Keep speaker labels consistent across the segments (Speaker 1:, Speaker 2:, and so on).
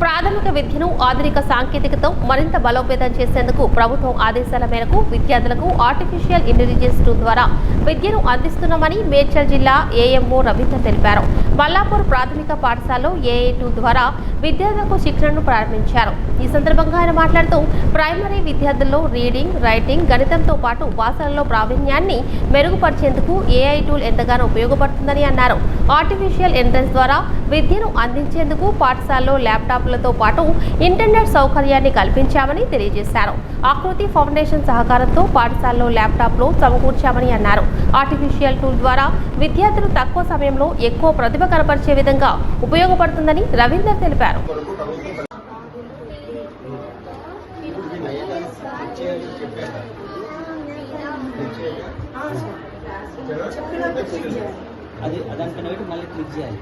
Speaker 1: ప్రాథమిక విద్యను ఆధునిక సాంకేతికతో మరింత బలోపేతం చేసేందుకు ప్రభుత్వం ఆదేశాల మేరకు విద్యార్థులకు ఆర్టిఫిషియల్ ఇంటెలిజెన్స్ టూల్ ద్వారా విద్యను అందిస్తున్నామని మేడ్చల్ జిల్లా ఏఎంఓ రవీంద్ర తెలిపారు. మల్లాపూర్ ప్రాథమిక పాఠశాలలో ఏఏ టూల్ ద్వారా విద్యార్థులకు శిక్షణను ప్రారంభించారు. ఈ సందర్భంగా ఆయన మాట్లాడుతూ ప్రైమరీ విద్యార్థుల్లో రీడింగ్ రైటింగ్ గణితంతో పాటు భాషలలో ప్రావీణ్యాన్ని మెరుగుపరిచేందుకు ఏఐ టూల్ ఎంతగానో ఉపయోగపడుతుందని అన్నారు. ఆర్టిఫిషియల్ ఇంటెలిజెన్స్ ద్వారా విద్యను అందించేందుకు పాఠశాలలో ల్యాప్టాప్ ల్యాప్టాప్లతో పాటు ఇంటర్నెట్ సౌకర్యాన్ని కల్పించామని తెలియజేశారు. ఆకృతి ఫౌండేషన్ సహకారంతో పాఠశాలలో ల్యాప్టాప్లు సమకూర్చామని అన్నారు. ఆర్టిఫిషియల్ టూల్ ద్వారా విద్యార్థులు తక్కువ సమయంలో ఎక్కువ ప్రతిభ కనపరిచే విధంగా ఉపయోగపడుతుందని రవీందర్ తెలిపారు.
Speaker 2: అది పెట్టి మళ్ళీ క్లిక్ చేయాలి.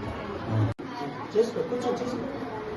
Speaker 3: చేసుకో కూర్చో చేసుకో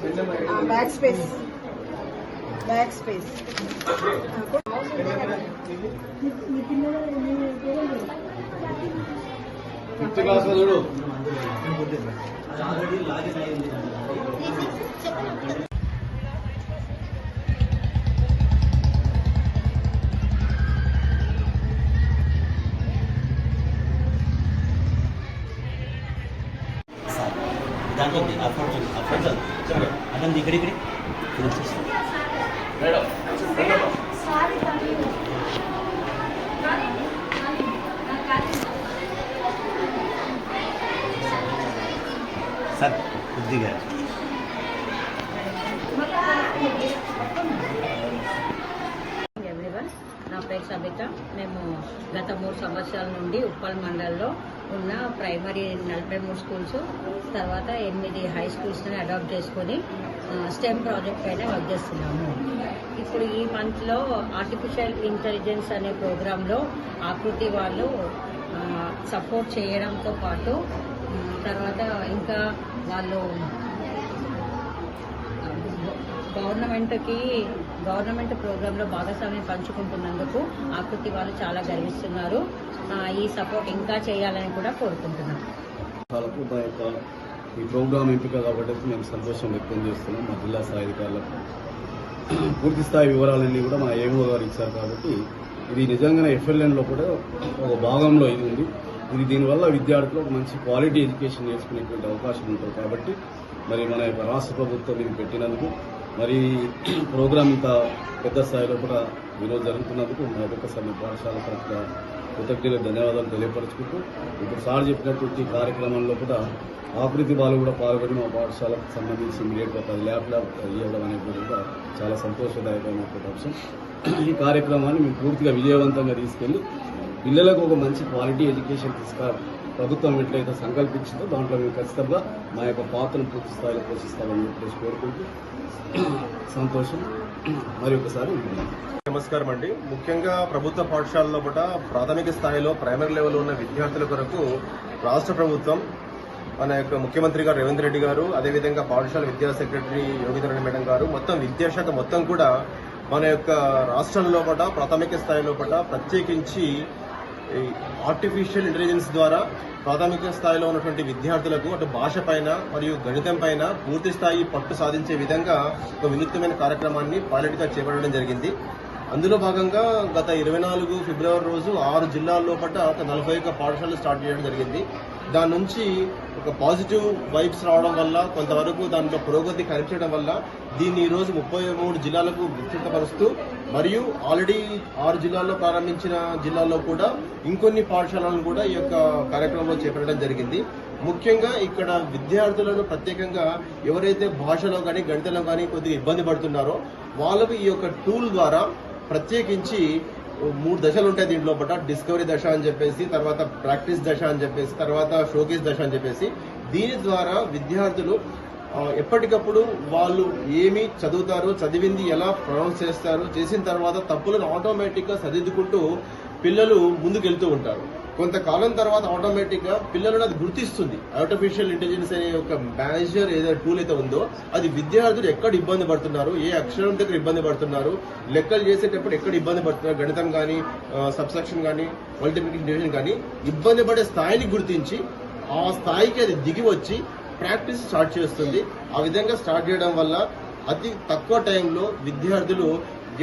Speaker 4: four uh, backspace backspace
Speaker 3: fifth class చూడు
Speaker 2: ఆల్రెడీ లాగిన్ అయింది సార్ దాంట్లో ఉంది. చదువు. అదండి ఇక్కడ ఇక్కడ. సార్ కొద్దిగా.
Speaker 5: ఎవ్రీవన్ నా పేరు సబిత. మేము గత మూడు సంవత్సరాల నుండి ఉప్పల్ మండల్లో ఉన్న ప్రైమరీ నలభై మూడు స్కూల్స్ తర్వాత ఎనిమిది హై స్కూల్స్ని అడాప్ట్ చేసుకొని స్టెమ్ ప్రాజెక్ట్ పైన వర్క్ చేస్తున్నాము. ఇప్పుడు ఈ మంత్లో ఆర్టిఫిషియల్ ఇంటెలిజెన్స్ అనే ప్రోగ్రాంలో ఆకృతి వాళ్ళు సపోర్ట్ చేయడంతో పాటు తర్వాత ఇంకా వాళ్ళు గవర్నమెంట్కి గవర్నమెంట్ ప్రోగ్రాంలో భాగస్వామ్యం పంచుకుంటున్నందుకు ఆకృతి వాళ్ళు చాలా గర్విస్తున్నారు. ఈ సపోర్ట్ ఇంకా చేయాలని కూడా కోరుకుంటున్నాం.
Speaker 3: ఈ ప్రోగ్రామ్ ఎంపిక కాబట్టి మేము సంతోషం వ్యక్తం చేస్తున్నాం మా జిల్లా స్థాయి అధికారులకు. పూర్తి స్థాయి వివరాలన్నీ కూడా మా ఏమో గారు ఇచ్చారు కాబట్టి ఇది నిజంగానే ఎఫ్ఎల్ఎన్లో కూడా ఒక భాగంలో ఇది ఉంది. ఇది దీనివల్ల విద్యార్థులు ఒక మంచి క్వాలిటీ ఎడ్యుకేషన్ నేర్చుకునేటువంటి అవకాశం ఉంటుంది కాబట్టి మరి మన యొక్క రాష్ట్ర ప్రభుత్వం ఇది పెట్టినందుకు మరి ప్రోగ్రామ్ ఇంత పెద్ద స్థాయిలో కూడా ఈరోజు జరుగుతున్నందుకు మా యొక్క సమయ పాఠశాల తరఫున కృతజ్ఞతలు ధన్యవాదాలు తెలియపరచుకుంటూ ఇప్పుడు సార్ చెప్పినటువంటి కార్యక్రమంలో కూడా ఆకృతి వాళ్ళు కూడా పాల్గొని మా పాఠశాలకు సంబంధించి ఇమీడియట్గా పది ల్యాప్టాప్ ఇవ్వడం అనేది కూడా చాలా సంతోషదాయకమైనటువంటి అంశం. ఈ కార్యక్రమాన్ని మేము పూర్తిగా విజయవంతంగా తీసుకెళ్ళి పిల్లలకు ఒక మంచి క్వాలిటీ ఎడ్యుకేషన్ తీసుకురా ప్రభుత్వం ఎట్లయితే సంకల్పించిందో దాంట్లో మేము ఖచ్చితంగా మా యొక్క పాత్రను పూర్తి స్థాయిలో పోషిస్తామని చెప్పేసి కోరుకుంటూ సంతోషం. మరి ఒకసారి
Speaker 6: నమస్కారం అండి. ముఖ్యంగా ప్రభుత్వ పాఠశాలలో కూడా ప్రాథమిక స్థాయిలో ప్రైమరీ లెవెల్లో ఉన్న విద్యార్థుల కొరకు రాష్ట్ర ప్రభుత్వం మన యొక్క ముఖ్యమంత్రి గారు రేవంత్ రెడ్డి గారు అదేవిధంగా పాఠశాల విద్యా సెక్రటరీ యోగిధరణి మేడం గారు మొత్తం విద్యాశాఖ మొత్తం కూడా మన యొక్క రాష్ట్రంలో కూడా ప్రాథమిక స్థాయిలో కూడా ప్రత్యేకించి ఆర్టిఫిషియల్ ఇంటెలిజెన్స్ ద్వారా ప్రాథమిక స్థాయిలో ఉన్నటువంటి విద్యార్థులకు అటు భాష పైన మరియు గణితం పైన పూర్తి స్థాయి పట్టు సాధించే విధంగా ఒక వినూత్నమైన కార్యక్రమాన్ని పైలట్గా చేపట్టడం జరిగింది. అందులో భాగంగా గత ఇరవై నాలుగు ఫిబ్రవరి రోజు ఆరు జిల్లాల్లో పట్ల ఒక నలభై ఒక్క పాఠశాలలు స్టార్ట్ చేయడం జరిగింది. దాని నుంచి ఒక పాజిటివ్ వైబ్స్ రావడం వల్ల కొంతవరకు దాంట్లో పురోగతి కనిపించడం వల్ల దీన్ని ఈరోజు రోజు ముప్పై మూడు జిల్లాలకు విస్తృతపరుస్తూ మరియు ఆల్రెడీ ఆరు జిల్లాల్లో ప్రారంభించిన జిల్లాల్లో కూడా ఇంకొన్ని పాఠశాలలను కూడా ఈ యొక్క కార్యక్రమంలో చేపట్టడం జరిగింది. ముఖ్యంగా ఇక్కడ విద్యార్థులను ప్రత్యేకంగా ఎవరైతే భాషలో కానీ గణితంలో కానీ కొద్దిగా ఇబ్బంది పడుతున్నారో వాళ్ళకు ఈ యొక్క టూల్ ద్వారా ప్రత్యేకించి మూడు దశలు ఉంటాయి దీంట్లో పట డిస్కవరీ దశ అని చెప్పేసి తర్వాత ప్రాక్టీస్ దశ అని చెప్పేసి తర్వాత షోకేస్ దశ అని చెప్పేసి. దీని ద్వారా విద్యార్థులు ఎప్పటికప్పుడు వాళ్ళు ఏమి చదువుతారు చదివింది ఎలా ప్రొనౌన్స్ చేస్తారు చేసిన తర్వాత తప్పులను ఆటోమేటిక్గా సరిదిద్దుకుంటూ పిల్లలు ముందుకెళ్తూ ఉంటారు. కొంతకాలం తర్వాత ఆటోమేటిక్గా పిల్లలను అది గుర్తిస్తుంది. ఆర్టిఫిషియల్ ఇంటెలిజెన్స్ అనే ఒక మేనేజర్ ఏదైతే టూల్ అయితే ఉందో అది విద్యార్థులు ఎక్కడ ఇబ్బంది పడుతున్నారు ఏ అక్షరం దగ్గర ఇబ్బంది పడుతున్నారు లెక్కలు చేసేటప్పుడు ఎక్కడ ఇబ్బంది పడుతున్నారు గణితం కానీ సబ్సెక్షన్ కానీ మల్టిప్లికేషన్ డివిజన్ కానీ ఇబ్బంది పడే స్థాయిని గుర్తించి ఆ స్థాయికి అది దిగి వచ్చి ప్రాక్టీస్ స్టార్ట్ చేస్తుంది. ఆ విధంగా స్టార్ట్ చేయడం వల్ల అతి తక్కువ టైంలో విద్యార్థులు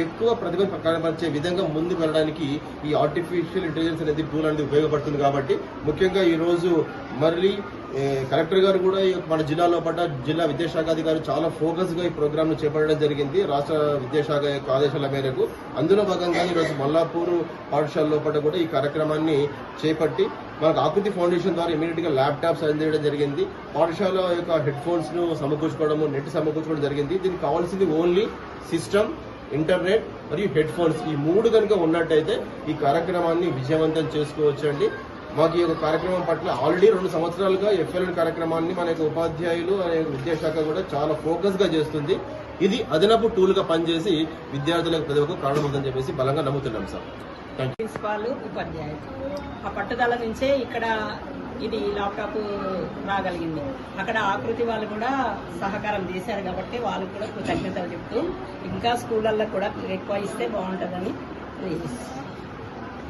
Speaker 6: ఎక్కువ ప్రతిభ కనపరిచే విధంగా ముందుకు వెళ్ళడానికి ఈ ఆర్టిఫిషియల్ ఇంటెలిజెన్స్ అనేది టూల్ అనేది ఉపయోగపడుతుంది కాబట్టి ముఖ్యంగా ఈరోజు మళ్ళీ కలెక్టర్ గారు కూడా ఈ మన జిల్లాలో పడ్డ జిల్లా విద్యాశాఖ అధికారులు చాలా ఫోకస్గా ఈ ప్రోగ్రామ్ను చేపట్టడం జరిగింది. రాష్ట్ర విద్యాశాఖ యొక్క ఆదేశాల మేరకు అందులో భాగంగా ఈరోజు మల్లాపూర్ పాఠశాలలో పడ్డ కూడా ఈ కార్యక్రమాన్ని చేపట్టి మనకు ఆకృతి ఫౌండేషన్ ద్వారా ఇమీడియట్గా ల్యాప్టాప్స్ అందించడం జరిగింది. పాఠశాల యొక్క హెడ్ ఫోన్స్ను సమకూర్చుకోవడము నెట్ సమకూర్చుకోవడం జరిగింది. దీనికి కావాల్సింది ఓన్లీ సిస్టమ్. ఇంటర్నెట్ మరియు హెడ్ ఫోన్స్ ఈ మూడు కనుక ఉన్నట్టయితే ఈ కార్యక్రమాన్ని విజయవంతం చేసుకోవచ్చండి. మాకు ఈ యొక్క కార్యక్రమం పట్ల ఆల్రెడీ రెండు సంవత్సరాలుగా ఎఫ్ఎల్ఎన్ కార్యక్రమాన్ని మన యొక్క ఉపాధ్యాయులు అనే విద్యాశాఖ కూడా చాలా ఫోకస్గా చేస్తుంది. ఇది అదనపు టూల్గా పనిచేసి విద్యార్థులకు ప్రతి ఒక్క కారణమవుతుందని చెప్పేసి బలంగా నమ్ముతున్నాం సార్.
Speaker 7: ప్రిన్సిపాల్ ఉపాధ్యాయులు. ఆ పట్టుదల నుంచే ఇక్కడ ఇది ల్యాప్టాప్ రాగలిగింది. అక్కడ ఆకృతి వాళ్ళు కూడా సహకారం చేశారు కాబట్టి వాళ్ళకు కూడా కృతజ్ఞతలు చెప్తూ ఇంకా స్కూళ్ళల్లో కూడా ఎక్కువ ఇస్తే బాగుంటుందని